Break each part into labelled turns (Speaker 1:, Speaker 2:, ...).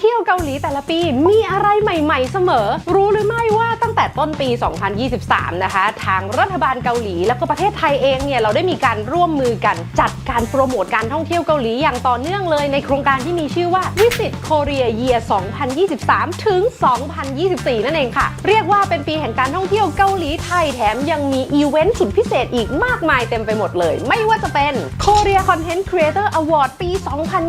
Speaker 1: เที่ยวเกาหลีแต่ละปีมีอะไรใหม่ ๆ เสมอ รู้หรือไม่ว่าตั้งแต่ต้นปี 2023 นะคะ ทางรัฐบาลเกาหลีแล้วก็ประเทศไทยเองเนี่ยเราได้มีการร่วมมือกันจัดการโปรโมทการท่องเที่ยวเกาหลีอย่างต่อเนื่องเลยในโครงการที่มีชื่อว่า Visit Korea Year 2023 ถึง 2024 นั่นเองค่ะ เรียกว่าเป็นปีแห่งการท่องเที่ยวเกาหลีไทยแถมยังมีอีเวนต์สุดพิเศษอีกมากมายเต็มไปหมดเลย ไม่ว่าจะเป็น k o Content Creator Award ปี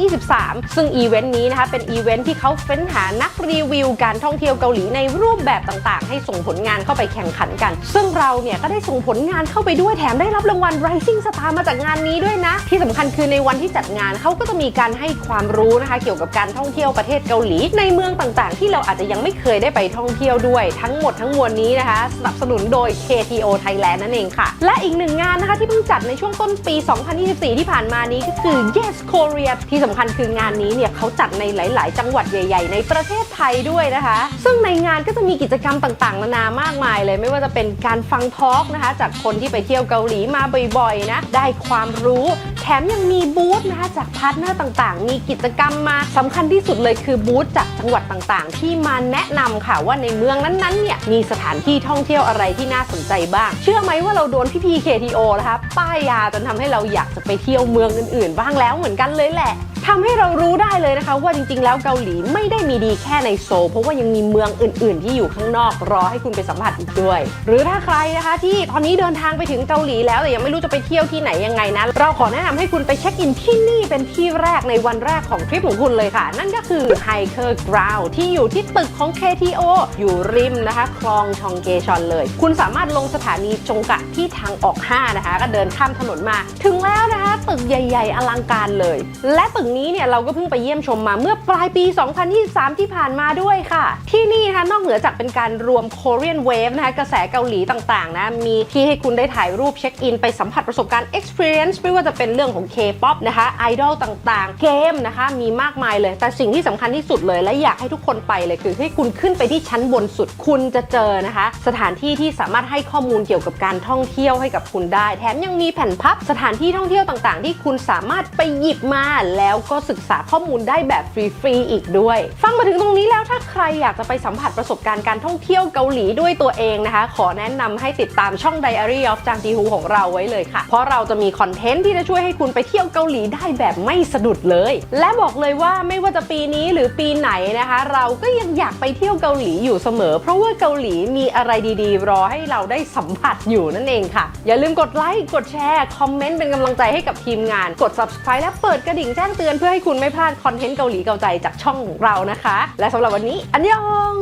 Speaker 1: 2023 ซึ่งอีเวนต์นี้นะคะเป็นอีเวนต์ที่เขาเฟ้นหานักรีวิวการท่องเที่ยวเกาหลีในรูปแบบต่างๆ ให้ส่งผลงานเข้าไปแข่งขันกัน ซึ่งเราเนี่ยก็ได้ส่งผลงานเข้าไปด้วยแถมได้รับรางวัล Rising Star มาจากงานนี้ด้วยนะ ที่สำคัญคือในวันที่จัดงานเขาก็จะมีการให้ความรู้นะคะ เกี่ยวกับการท่องเที่ยวประเทศเกาหลี ในเมืองต่างๆ ที่เราอาจจะยังไม่เคยได้ไปท่องเที่ยวด้วย ทั้งหมดทั้งมวลนี้นะคะสนับสนุนโดย KTO Thailand นั่นเองค่ะ และอีกหนึ่งงานนะคะที่เพิ่งจัดในช่วงต้นปี 2024 ที่ผ่านมานี้ก็คือ Yes Korea ที่สำคัญคืองานนี้เนี่ยเขาจัดในหลาย ๆ จังหวัดใหญ่ ๆ ในประเทศไทยด้วยนะคะ ซึ่งในงานก็จะมีกิจกรรมต่าง ๆ นานามากมายเลย ไม่ว่าจะเป็นการฟังทอล์กนะคะ จากคนที่ไปเที่ยวเกาหลีมาบ่อย ๆ นะ ได้ความรู้ แถมยังมีบูธนะคะจากพาร์ทเนอร์ต่างๆ มีกิจกรรมมาสำคัญที่สุดเลยคือบูธจากจังหวัดต่างๆ ที่มาแนะนำค่ะว่าในเมืองนั้นๆเนี่ยมีสถานที่ท่องเที่ยวอะไรที่น่าสนใจบ้าง เชื่อไหมว่าเราโดนพี่พี KTO นะคะป้ายยาจนทำให้เราอยากจะไปเที่ยวเมืองอื่นๆ บ้างแล้วเหมือนกันเลยแหละทำให้เรารู้ได้เลยนะคะ ว่าจริงๆ แล้วเกาหลีไม่ได้มีดีแค่ในโซลเพราะว่ายังมีเมืองอื่น ๆ ที่อยู่ข้างนอกรอให้คุณไปสัมผัสอีกด้วย หรือถ้าใครนะคะที่ตอนนี้เดินทางไปถึงเกาหลีแล้วแต่ยังไม่รู้จะไปเที่ยวที่ไหนยังไงนะเราขอแนะนำให้คุณไปเช็คอินที่นี่เป็นที่แรกในวันแรกของทริปของคุณเลยค่ะ นั่นก็คือ Hiker Ground ที่อยู่ที่ตึกของ KTO อยู่ริมนะคะ คลองชองเกชอนเลย คุณสามารถลงสถานีจงกะที่ทางออก 5 นะคะ ก็เดินข้ามถนนมา ถึงแล้วนะคะ ตึกใหญ่ ๆ อลังการเลย และตึกนี้เนี่ยเราก็เพิ่งไปเยี่ยมชมมาเมื่อปลายปี 2023 ที่ผ่านมาด้วยค่ะ ที่นี่นะคะนอกเหนือจากเป็นการรวม Korean Wave นะคะกระแสเกาหลีต่างๆนะมีที่ให้คุณได้ถ่ายรูปเช็คอินไปสัมผัสประสบการณ์ experience ไม่ว่าจะเป็นเรื่องื่องของ K-POP นะคะไอดอลต่างๆ เกมนะคะมีมากมายเลย แต่สิ่งที่สำคัญที่สุดเลย และอยากให้ทุกคนไปเลยคือให้คุณขึ้นไปที่ชั้นบนสุดคุณจะเจอนะคะ สถานที่ที่สามารถให้ข้อมูลเกี่ยวกับการท่องเที่ยวให้กับคุณได้ แถมยังมีแผ่นพับสถานที่ท่องเที่ยวต่างๆ ที่คุณสามารถไปหยิบมาแล้วก็ศึกษาข้อมูลได้แบบฟรีๆอีกด้วย ฟังมาถึงตรงนี้แล้วถ้าใครอยากจะไปสัมผัสประสบการณ์การท่องเที่ยวเกาหลีด้วยตัวเองนะคะ ขอแนะนำให้ติดตามช่อง Diary of จางจีฮูของเราไว้เลยค่ะ เพราะเราจะมีคอนเทนต์ที่จะช่วยให้คุณไปเที่ยวเกาหลีได้แบบไม่สะดุดเลย และบอกเลยว่าไม่ว่าจะปีนี้หรือปีไหนนะคะ เราก็ยังอยากไปเที่ยวเกาหลีอยู่เสมอ เพราะว่าเกาหลีมีอะไรดีๆ รอให้เราได้สัมผัสอยู่นั่นเองค่ะ อย่าลืมกดไลค์กดแชร์คอมเมนต์เป็นกำลังใจให้กับทีมงาน กด subscribe และเปิดกระดิ่งแจ้งเตือนเพื่อให้คุณไม่พลาดคอนเทนต์เกาหลีเกาใจจากช่องเรานะคะ และสำหรับวันนี้อันยอง